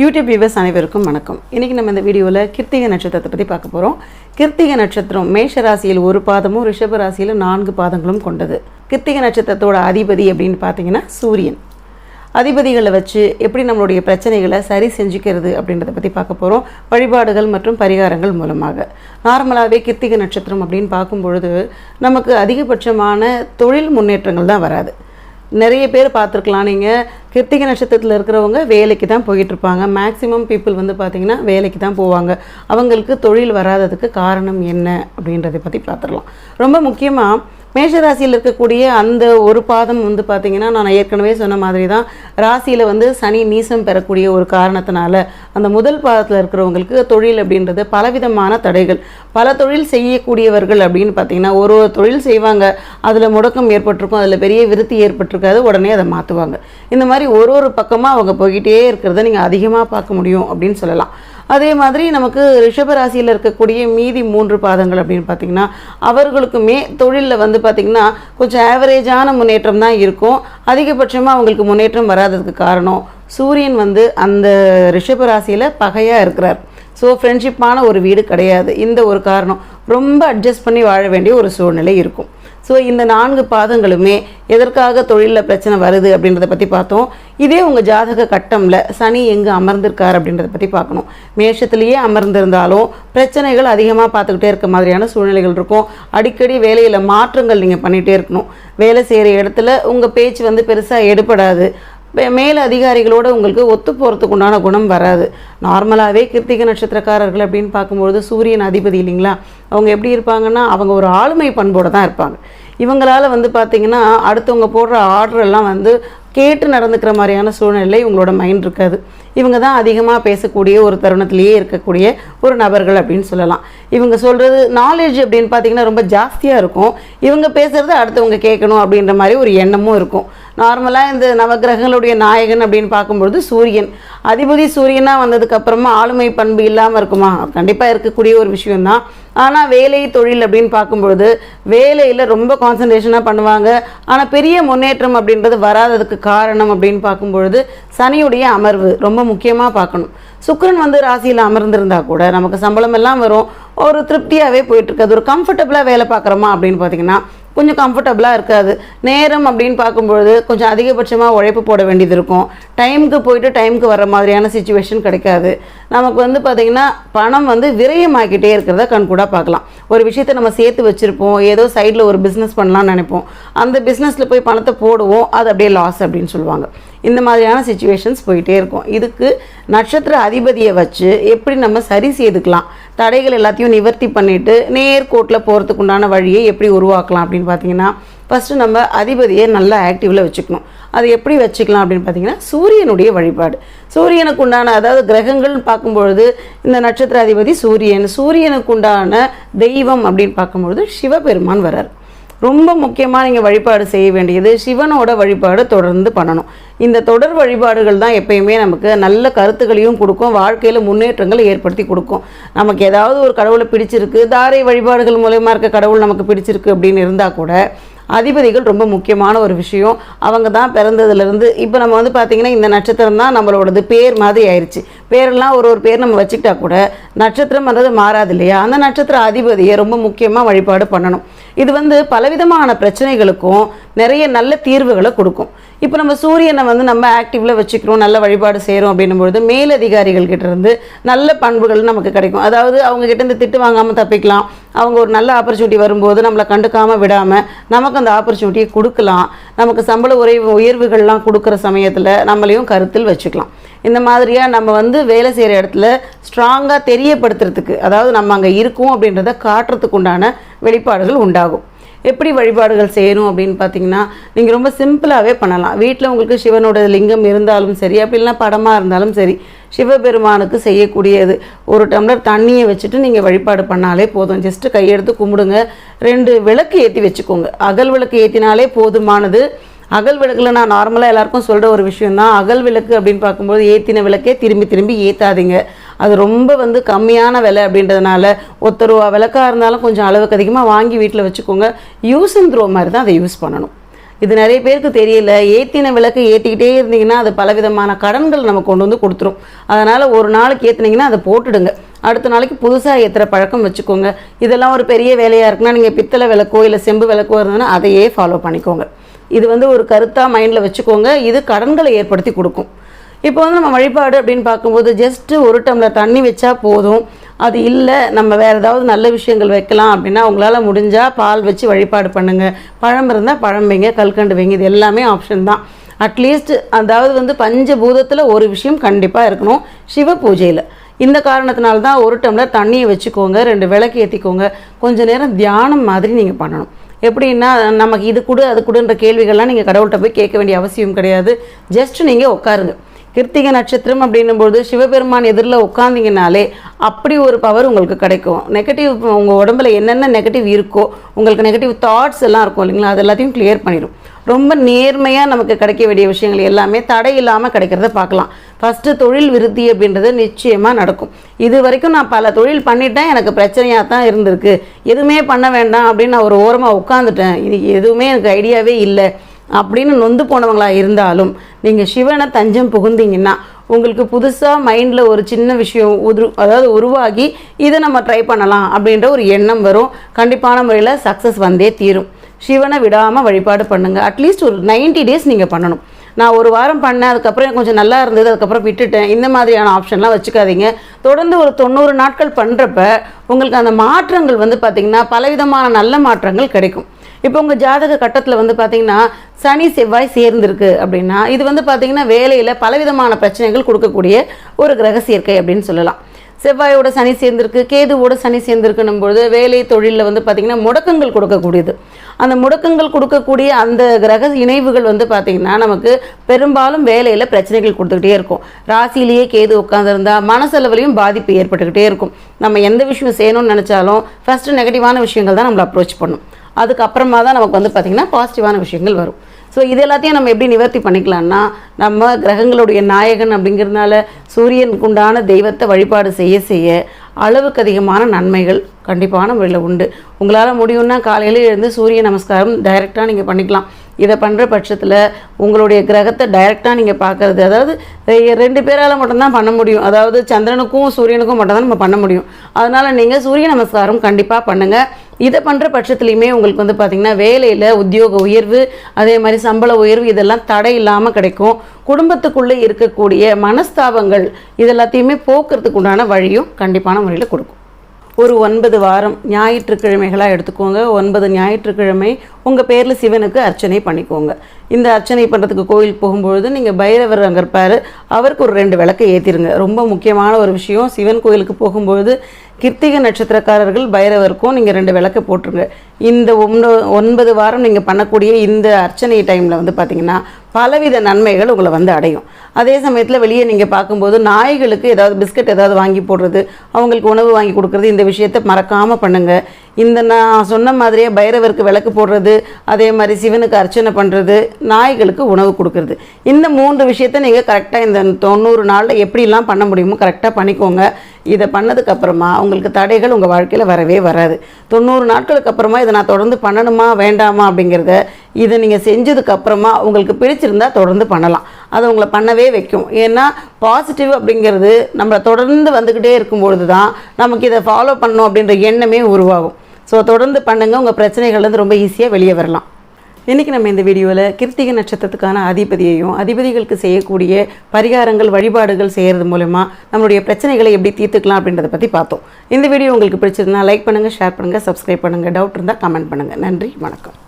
YouTube viewers அனைவருக்கும் வணக்கம். இன்றைக்கி நம்ம இந்த வீடியோவில் கிருத்திகை நட்சத்திரத்தை பற்றி பார்க்க போகிறோம் கிருத்திகை நட்சத்திரம் மேஷ ராசியில் ஒரு பாதமும் ரிஷப ராசியில் நான்கு பாதங்களும் கொண்டது. கிருத்திகை நட்சத்திரத்தோட அதிபதி அப்படின்னு பார்த்தீங்கன்னா சூரியன். அதிபதிகளை வச்சு எப்படி நம்மளுடைய பிரச்சனைகளை சரி செஞ்சுக்கிறது அப்படின்றத பற்றி பார்க்க போகிறோம் வழிபாடுகள் மற்றும் பரிகாரங்கள் மூலமாக. நார்மலாகவே கிருத்திகை நட்சத்திரம் அப்படின்னு பார்க்கும் பொழுது நமக்கு அதிகபட்சமான தொழில் முன்னேற்றங்கள் தான் வராது. நிறைய பேர் பார்த்துருக்கலாம். நீங்கள் கிருத்திகை நட்சத்திரத்தில் இருக்கிறவங்க வேலைக்கு தான் போயிட்டு இருப்பாங்க மேக்ஸிமம் பீப்புள் வந்து பார்த்திங்கன்னா வேலைக்கு தான் போவாங்க. அவங்களுக்கு தொழில் வராததுக்கு காரணம் என்ன அப்படின்றத பற்றி பார்த்துடலாம். ரொம்ப முக்கியமாக மேஷராசியில் இருக்கக்கூடிய அந்த ஒரு பாதம் வந்து பார்த்திங்கன்னா நான் ஏற்கனவே சொன்ன மாதிரி தான் ராசியில் வந்து சனி நீசம் பெறக்கூடிய ஒரு காரணத்தினால அந்த முதல் பாதத்தில் இருக்கிறவங்களுக்கு தொழில் அப்படின்றது பலவிதமான தடைகள். பல தொழில் செய்யக்கூடியவர்கள் அப்படின்னு பார்த்தீங்கன்னா ஒரு ஒரு தொழில் செய்வாங்க. அதில் முடக்கம் ஏற்பட்டிருக்கும் அதில் பெரிய விருத்தி ஏற்பட்டிருக்காது உடனே அதை மாற்றுவாங்க இந்த மாதிரி ஒரு ஒரு பக்கமாக அவங்க போய்கிட்டே இருக்கிறத நீங்கள் அதிகமாக பார்க்க முடியும் அப்படின்னு சொல்லலாம். அதே மாதிரி நமக்கு ரிஷபராசியில் இருக்கக்கூடிய மீதி மூன்று பாதங்கள் அப்படின்னு பார்த்தீங்கன்னா அவர்களுக்குமே தொழிலில் வந்து பார்த்திங்கன்னா கொஞ்சம் ஆவரேஜான முன்னேற்றம் தான் இருக்கும். அதிகபட்சமாக அவங்களுக்கு முன்னேற்றம் வராததுக்கு காரணம் சூரியன் வந்து அந்த ரிஷபராசியில் பகையாக இருக்கிறார். ஸோ ஃப்ரெண்ட்ஷிப்பான ஒரு வீடு கிடையாது. இந்த ஒரு காரணம். ரொம்ப அட்ஜஸ்ட் பண்ணி வாழ வேண்டிய ஒரு சூழ்நிலை இருக்கும். ஸோ இந்த நான்கு பாதங்களுமே எதற்காக தொழிலில் பிரச்சனை வருது அப்படின்றத பற்றி பார்த்தோம். இதே உங்கள் ஜாதக கட்டமில் சனி எங்கே அமர்ந்திருக்கார் அப்படின்றத பற்றி பார்க்கணும். மேஷத்துலேயே அமர்ந்திருந்தாலும் பிரச்சனைகள் அதிகமாக பார்த்துக்கிட்டே இருக்க மாதிரியான சூழ்நிலைகள் இருக்கும். அடிக்கடி வேலையில் மாற்றங்கள் நீங்கள் பண்ணிகிட்டே இருக்கணும். வேலை செய்கிற இடத்துல உங்கள் பேச்சு வந்து பெருசாக எடுபடாது. மே- மேல் உங்களுக்கு ஒத்து போகிறதுக்கு உண்டான குணம் வராது. நார்மலாகவே கிருத்திக நட்சத்திரக்காரர்கள் அப்படின்னு பார்க்கும்பொழுது சூரியன் அதிபதி இல்லைங்களா? அவங்க எப்படி இருப்பாங்கன்னா அவங்க ஒரு ஆளுமை பண்போடு தான் இருப்பாங்க. இவங்களால வந்து பார்த்திங்கன்னா அடுத்தவங்க போடுற ஆர்டர் எல்லாம் வந்து கேட்டு நடந்துக்கிற மாதிரியான சூழ்நிலை இவங்களோட மைண்ட் இருக்காது. இவங்க தான் அதிகமாக பேசக்கூடிய ஒரு தருணத்திலேயே இருக்கக்கூடிய ஒரு நபர்கள் அப்படின்னு சொல்லலாம். இவங்க சொல்கிறது நாலேஜ் அப்படின்னு பார்த்தீங்கன்னா ரொம்ப ஜாஸ்தியாக இருக்கும். இவங்க பேசுகிறது அடுத்தவங்க கேட்கணும் அப்படின்ற மாதிரி ஒரு எண்ணமும் இருக்கும். நார்மலாக இந்த நவக்கிரகங்களுடைய நாயகன் அப்படின்னு பார்க்கும்பொழுது சூரியன். அதிபதி சூரியனாக வந்ததுக்கப்புறமா ஆளுமை பண்பு இல்லாமல் இருக்குமா? கண்டிப்பாக இருக்கக்கூடிய ஒரு விஷயம்தான். ஆனால் வேலை தொழில் அப்படின்னு பார்க்கும்பொழுது வேலையில் ரொம்ப கான்சன்ட்ரேஷனாக பண்ணுவாங்க. ஆனால் பெரிய முன்னேற்றம் அப்படின்றது வராததுக்கு காரணம் அப்படின்னு பார்க்கும்பொழுது சனியுடைய அமர்வு ரொம்ப முக்கியமாக பார்க்கணும். சுக்கிரன் வந்து ராசியில் அமர்ந்திருந்தா கூட நமக்கு சம்பளம் எல்லாம் வரும். ஒரு திருப்தியாகவே போயிட்டுருக்கு அது ஒரு கம்ஃபர்டபுளாக வேலை பார்க்குறோமா அப்படின்னு பார்த்தீங்கன்னா கொஞ்சம் கம்ஃபர்டபுளாக இருக்காது. நேரம் அப்படின்னு பார்க்கும்பொழுது கொஞ்சம் அதிகபட்சமாக உழைப்பு போட வேண்டியது இருக்கும். டைமுக்கு போயிட்டு டைமுக்கு வர மாதிரியான சுச்சுவேஷன் கிடைக்காது. நமக்கு வந்து பார்த்திங்கன்னா பணம் வந்து விரயமாக்கிட்டே இருக்கிறத கண்கூடாக பார்க்கலாம். ஒரு விஷயத்தை நம்ம சேர்த்து வச்சுருப்போம். ஏதோ சைடில் ஒரு பிஸ்னஸ் பண்ணலாம்னு நினைப்போம். அந்த பிஸ்னஸில் போய் பணத்தை போடுவோம். அது அப்படியே லாஸ் அப்படின்னு சொல்லுவாங்க. இந்த மாதிரியான சுச்சுவேஷன்ஸ் போயிட்டே இருக்கும். இதுக்கு நட்சத்திர அதிபதியை வச்சு எப்படி நம்ம சரி செய்துக்கலாம்? தடைகள் எல்லாத்தையும் நிவர்த்தி பண்ணிட்டு நேர்கோட்டில் போகிறதுக்கு உண்டான வழியை எப்படி உருவாக்கலாம் அப்படின்னு பார்த்தீங்கன்னா ஃபஸ்ட்டு நம்ம அதிபதியை நல்லா ஆக்டிவில் வச்சுக்கணும். அது எப்படி வச்சுக்கலாம் அப்படின்னு பார்த்தீங்கன்னா சூரியனுடைய வழிபாடு. சூரியனுக்கு உண்டான அதாவது கிரகங்கள்னு பார்க்கும்பொழுது இந்த நட்சத்திர அதிபதி சூரியன். சூரியனுக்கு உண்டான தெய்வம் அப்படின்னு பார்க்கும்பொழுது சிவபெருமான் வரார் ரொம்ப முக்கியமாக நீங்கள் வழிபாடு செய்ய வேண்டியது சிவனோட வழிபாடு தொடர்ந்து பண்ணணும். இந்த தொடர் வழிபாடுகள் தான் எப்பயுமே நமக்கு நல்ல கருத்துக்களையும் கொடுக்கும் வாழ்க்கையில் முன்னேற்றங்களை ஏற்படுத்தி கொடுக்கும். நமக்கு ஏதாவது ஒரு கடவுளை பிடிச்சிருக்கு தாரை வழிபாடுகள் மூலயமா இருக்க கடவுள் நமக்கு பிடிச்சிருக்கு அப்படின்னு இருந்தால் கூட அதிபதிகள் ரொம்ப முக்கியமான ஒரு விஷயம். அவங்க தான் பிறந்ததுலேருந்து இப்போ நம்ம வந்து பார்த்திங்கன்னா இந்த நட்சத்திரம் தான் நம்மளோடது பேர் மாதிரி ஆயிடுச்சு பேரெல்லாம் ஒரு ஒரு பேர் நம்ம வச்சுக்கிட்டா கூட நட்சத்திரம்ன்றது மாறாது இல்லையா? அந்த நட்சத்திர அதிபதியை ரொம்ப முக்கியமாக வழிபாடு பண்ணணும். இது வந்து பலவிதமான பிரச்சனைகளுக்கும் நிறைய நல்ல தீர்வுகளை கொடுக்கும். இப்போ நம்ம சூரியனை வந்து நம்ம ஆக்டிவில் வச்சுக்கிறோம் நல்ல வழிபாடு செய்கிறோம் அப்படின்னும்பொழுது மேலதிகாரிகள் கிட்டேருந்து நல்ல பண்புகள் நமக்கு கிடைக்கும். அதாவது அவங்க இருந்து திட்டு வாங்காமல் தப்பிக்கலாம். அவங்க ஒரு நல்ல ஆப்பர்ச்சுனிட்டி வரும்போது நம்மளை கண்டுக்காமல் விடாமல் நமக்கு அந்த ஆப்பர்ச்சுனிட்டியை கொடுக்கலாம். நமக்கு சம்பள உரை உயர்வுகள்லாம் கொடுக்குற சமயத்தில் நம்மளையும் கருத்தில் வச்சுக்கலாம். இந்த மாதிரியாக நம்ம வந்து வேலை செய்கிற இடத்துல ஸ்ட்ராங்காக தெரியப்படுத்துறதுக்கு அதாவது நம்ம அங்கே இருக்கோம் அப்படின்றத காட்டுறதுக்கு உண்டான வெளிப்பாடுகள் உண்டாகும். எப்படி வழிபாடுகள் செய்யணும் அப்படின்னு பார்த்தீங்கன்னா நீங்கள் ரொம்ப சிம்பிளாகவே பண்ணலாம். வீட்டில் உங்களுக்கு சிவனோட லிங்கம் இருந்தாலும் சரி அப்படி இல்லைன்னா படமாக இருந்தாலும் சரி சிவபெருமானுக்கு செய்யக்கூடியது. ஒரு டம்ளர் தண்ணியை வச்சுட்டு நீங்கள் வழிபாடு பண்ணாலே போதும். ஜஸ்ட்டு கையெடுத்து கும்பிடுங்க. ரெண்டு விளக்கு ஏற்றி வச்சுக்கோங்க. அகல் விளக்கு ஏற்றினாலே போதுமானது. அகல் விளக்கில் நான் நார்மலாக எல்லாருக்கும் சொல்கிற ஒரு விஷயம் தான் அகல் விளக்கு அப்படின்னு பார்க்கும்போது ஏற்றின விளக்கே திரும்பி திரும்பி ஏற்றாதீங்க அது ரொம்ப வந்து கம்மியான விலை அப்படின்றதுனால ஒத்த ரூபா விளக்காக இருந்தாலும் கொஞ்சம் அளவுக்கு அதிகமாக வாங்கி வீட்டில் வச்சுக்கோங்க. யூஸ் அண்ட் த்ரோ மாதிரி தான் அதை யூஸ் பண்ணணும். இது நிறைய பேருக்கு தெரியல. ஏற்றின விளக்கு ஏற்றிக்கிட்டே இருந்தீங்கன்னா அது பலவிதமான கடன்கள் நம்ம கொண்டு வந்து கொடுத்துரும். அதனால் ஒரு நாளைக்கு ஏற்றுனீங்கன்னா அதை போட்டுடுங்க. அடுத்த நாளைக்கு புதுசாக ஏற்றுற பழக்கம் வச்சுக்கோங்க. இதெல்லாம் ஒரு பெரிய வேலையாக இருக்குன்னா நீங்கள் பித்தளை விளக்கோ இல்லை செம்பு விளக்கோ இருந்ததுன்னா அதையே ஃபாலோ பண்ணிக்கோங்க. இது வந்து ஒரு கருத்தாக மைண்டில் வச்சுக்கோங்க. இது கடன்களை ஏற்படுத்தி கொடுக்கும். இப்போ வந்து நம்ம வழிபாடு அப்படின்னு பார்க்கும்போது ஜஸ்ட்டு ஒரு டம்ளர் தண்ணி வச்சா போதும். அது இல்லை நம்ம வேறு ஏதாவது நல்ல விஷயங்கள் வைக்கலாம் அப்படின்னா உங்களால் முடிஞ்சால் பால் வச்சு வழிபாடு பண்ணுங்கள் பழம் இருந்தால் பழம் வைங்க கல்கண்டு வைங்க இது எல்லாமே ஆப்ஷன் தான். அட்லீஸ்ட் அதாவது வந்து பஞ்சபூதத்தில் ஒரு விஷயம் கண்டிப்பாக இருக்கணும் சிவ பூஜையில். இந்த காரணத்தினால தான் ஒரு டம்ளர் தண்ணியை வச்சுக்கோங்க ரெண்டு விளக்கு ஏற்றிக்கோங்க கொஞ்ச நேரம் தியானம் மாதிரி நீங்கள் பண்ணணும். எப்படின்னா நமக்கு இது கொடு அது கொடுன்ற கேள்விகள்லாம் நீங்கள் கடவுள்கிட்ட போய் கேட்க வேண்டிய அவசியம் கிடையாது. ஜஸ்ட் நீங்கள் உட்காருங்க. கிருத்திகை நட்சத்திரம் அப்படின்னும்போது சிவபெருமான் எதிரில் உட்காந்திங்கனாலே அப்படி ஒரு பவர் உங்களுக்கு கிடைக்கும். நெகட்டிவ் உங்கள் உடம்புல என்னென்ன நெகட்டிவ் இருக்கோ உங்களுக்கு நெகட்டிவ் தாட்ஸ் எல்லாம் இருக்கும் இல்லைங்களா? அது எல்லாத்தையும் கிளியர் பண்ணிடும் ரொம்ப நேர்மையாக நமக்கு கிடைக்க வேண்டிய விஷயங்கள் எல்லாமே தடை இல்லாமல் கிடைக்கிறத பார்க்கலாம். ஃபஸ்ட்டு தொழில் விருத்தி அப்படின்றது நிச்சயமாக நடக்கும். இது வரைக்கும் நான் பல தொழில் பண்ணிட்டேன். எனக்கு பிரச்சனையாக தான் இருந்திருக்கு. எதுவுமே பண்ண வேண்டாம் அப்படின்னு நான் ஒரு ஓரமாக உட்காந்துட்டேன் இது எதுவுமே எனக்கு ஐடியாவே இல்லை. அப்படின்னு நொந்து போனவங்களாக இருந்தாலும் நீங்கள் சிவனை தஞ்சம் புகுந்தீங்கன்னா உங்களுக்கு புதுசாக மைண்டில் ஒரு சின்ன விஷயம் உரு அதாவது உருவாகி இதை நம்ம ட்ரை பண்ணலாம் அப்படின்ற ஒரு எண்ணம் வரும். கண்டிப்பான முறையில் சக்ஸஸ் வந்தே தீரும். சிவனை விடாமல் வழிபாடு பண்ணுங்கள் அட்லீஸ்ட் ஒரு 90 டேஸ் நீங்கள் பண்ணணும். நான் ஒரு வாரம் பண்ணேன் அதுக்கப்புறம் எனக்கு கொஞ்சம் நல்லா இருந்தது அதுக்கப்புறம் விட்டுட்டேன். இந்த மாதிரியான ஆப்ஷன்லாம் வச்சுக்காதீங்க. தொடர்ந்து ஒரு தொண்ணூறு நாட்கள் பண்ணுறப்ப உங்களுக்கு அந்த மாற்றங்கள் வந்து பார்த்திங்கன்னா பலவிதமான நல்ல மாற்றங்கள் கிடைக்கும். இப்போ உங்கள் ஜாதக கட்டத்தில் வந்து பார்த்தீங்கன்னா சனி செவ்வாய் சேர்ந்திருக்கு அப்படின்னா இது வந்து பார்த்தீங்கன்னா வேலையில் பலவிதமான பிரச்சனைகள் கொடுக்கக்கூடிய ஒரு கிரக சேர்க்கை அப்படின்னு சொல்லலாம். செவ்வாயோட சனி சேர்ந்திருக்கு கேதுவோட சனி சேர்ந்திருக்குன்னும் பொழுது வேலை தொழிலில் வந்து பார்த்திங்கன்னா முடக்கங்கள் கொடுக்கக்கூடியது. அந்த முடக்கங்கள் கொடுக்கக்கூடிய அந்த கிரக இணைவுகள் வந்து பார்த்திங்கன்னா நமக்கு பெரும்பாலும் வேலையில் பிரச்சனைகள் கொடுத்துக்கிட்டே இருக்கும். ராசியிலேயே கேது உட்காந்துருந்தா மனசளவுலையும் பாதிப்பு ஏற்பட்டுக்கிட்டே இருக்கும். நம்ம எந்த விஷயம் செய்யணும்னு நினச்சாலும் ஃபஸ்ட்டு நெகட்டிவான விஷயங்கள் தான் நம்மளை அப்ரோச் பண்ணும். அதுக்கப்புறமா தான் நமக்கு வந்து பார்த்திங்கன்னா பாசிட்டிவான விஷயங்கள் வரும். ஸோ இது எல்லாத்தையும் நம்ம எப்படி நிவர்த்தி பண்ணிக்கலாம்னா நம்ம கிரகங்களுடைய நாயகன் அப்படிங்கிறதுனால சூரியனுக்கு உண்டான தெய்வத்தை வழிபாடு செய்ய செய்ய அளவுக்கு அதிகமான நன்மைகள் கண்டிப்பான முறையில் உண்டு. உங்களால் முடியும்னா காலையில் எழுந்து சூரிய நமஸ்காரம் டைரெக்டாக நீங்கள் பண்ணிக்கலாம். இதை பண்ணுற பட்சத்தில் உங்களுடைய கிரகத்தை டைரெக்டாக நீங்கள் பார்க்கறது அதாவது ரெண்டு பேரால் மட்டும்தான் பண்ண முடியும். அதாவது சந்திரனுக்கும் சூரியனுக்கும் மட்டும்தான் நம்ம பண்ண முடியும். அதனால் நீங்கள் சூரிய நமஸ்காரம் கண்டிப்பாக பண்ணுங்கள் இதை பண்ணுற பட்சத்துலையுமே உங்களுக்கு வந்து பார்த்திங்கன்னா வேலையில் உத்தியோக உயர்வு அதே மாதிரி சம்பள உயர்வு இதெல்லாம் தடை இல்லாமல் கிடைக்கும். குடும்பத்துக்குள்ளே இருக்கக்கூடிய மனஸ்தாபங்கள் இதெல்லாத்தையுமே போக்குறதுக்கு உண்டான வழியும் கண்டிப்பான முறையில் கொடுக்கும். ஒரு ஒன்பது வாரம் ஞாயிற்றுக்கிழமைகளாக எடுத்துக்கோங்க. ஒன்பது ஞாயிற்றுக்கிழமை உங்கள் பேரில் சிவனுக்கு அர்ச்சனை பண்ணிக்கோங்க. இந்த அர்ச்சனை பண்ணுறதுக்கு கோயில் போகும்பொழுது நீங்கள் பைரவர் அங்கே இருப்பார். அவருக்கு ஒரு ரெண்டு விளக்கை ஏற்றிருங்க ரொம்ப முக்கியமான ஒரு விஷயம். சிவன் கோயிலுக்கு போகும்பொழுது கிருத்திக நட்சத்திரக்காரர்கள் பைரவருக்கும் நீங்கள் ரெண்டு விளக்கு போட்டுருங்க. இந்த ஒன்று ஒன்பது வாரம் நீங்கள் பண்ணக்கூடிய இந்த அர்ச்சனை டைமில் வந்து பார்த்தீங்கன்னா பலவித நன்மைகள் உங்களை வந்து அடையும். அதே சமயத்தில் வெளியே நீங்கள் பார்க்கும்போது நாய்களுக்கு ஏதாவது பிஸ்கட் ஏதாவது வாங்கி போடுறது அவங்களுக்கு உணவு வாங்கி கொடுக்குறது இந்த விஷயத்தை மறக்காமல் பண்ணுங்கள் இந்த நான் சொன்ன மாதிரியே பைரவருக்கு விளக்கு போடுறது அதே மாதிரி சிவனுக்கு அர்ச்சனை பண்ணுறது நாய்களுக்கு உணவு கொடுக்கறது. இந்த மூன்று விஷயத்தை நீங்கள் கரெக்டாக இந்த தொண்ணூறு நாளில் எப்படிலாம் பண்ண முடியுமோ கரெக்டாக பண்ணிக்கோங்க. இதை பண்ணதுக்கப்புறமா உங்களுக்கு தடைகள் உங்கள் வாழ்க்கையில் வரவே வராது. தொண்ணூறு நாட்களுக்கு அப்புறமா இதை நான் தொடர்ந்து பண்ணணுமா வேண்டாமா அப்படிங்கிறத இதை நீங்கள் செஞ்சதுக்கப்புறமா உங்களுக்கு பிடிச்சிருந்தா தொடர்ந்து பண்ணலாம். அது உங்களை பண்ணவே வைக்கும். ஏன்னா பாசிட்டிவ் அப்படிங்கிறது நம்மளை தொடர்ந்து வந்துக்கிட்டே இருக்கும்பொழுது தான் நமக்கு இதை ஃபாலோ பண்ணணும் அப்படின்ற எண்ணமே உருவாகும். ஸோ தொடர்ந்து பண்ணுங்கள் உங்கள் பிரச்சனைகள்லேருந்து ரொம்ப ஈஸியாக வெளியே வரலாம். இன்றைக்கி நம்ம இந்த வீடியோவில் கிருத்திகை நட்சத்திரத்துக்கான அதிபதியையும் அதிபதிகளுக்கு செய்யக்கூடிய பரிகாரங்கள் வழிபாடுகள் செய்கிறது மூலமா நம்மளுடைய பிரச்சனைகளை எப்படி தீர்த்துக்கலாம் அப்படின்றத பற்றி பார்த்தோம். இந்த வீடியோ உங்களுக்கு பிடிச்சிருந்தா லைக் பண்ணுங்கள் ஷேர் பண்ணுங்கள் சப்ஸ்கிரைப் பண்ணுங்கள் டவுட் இருந்தால் கமெண்ட் பண்ணுங்கள் நன்றி வணக்கம்.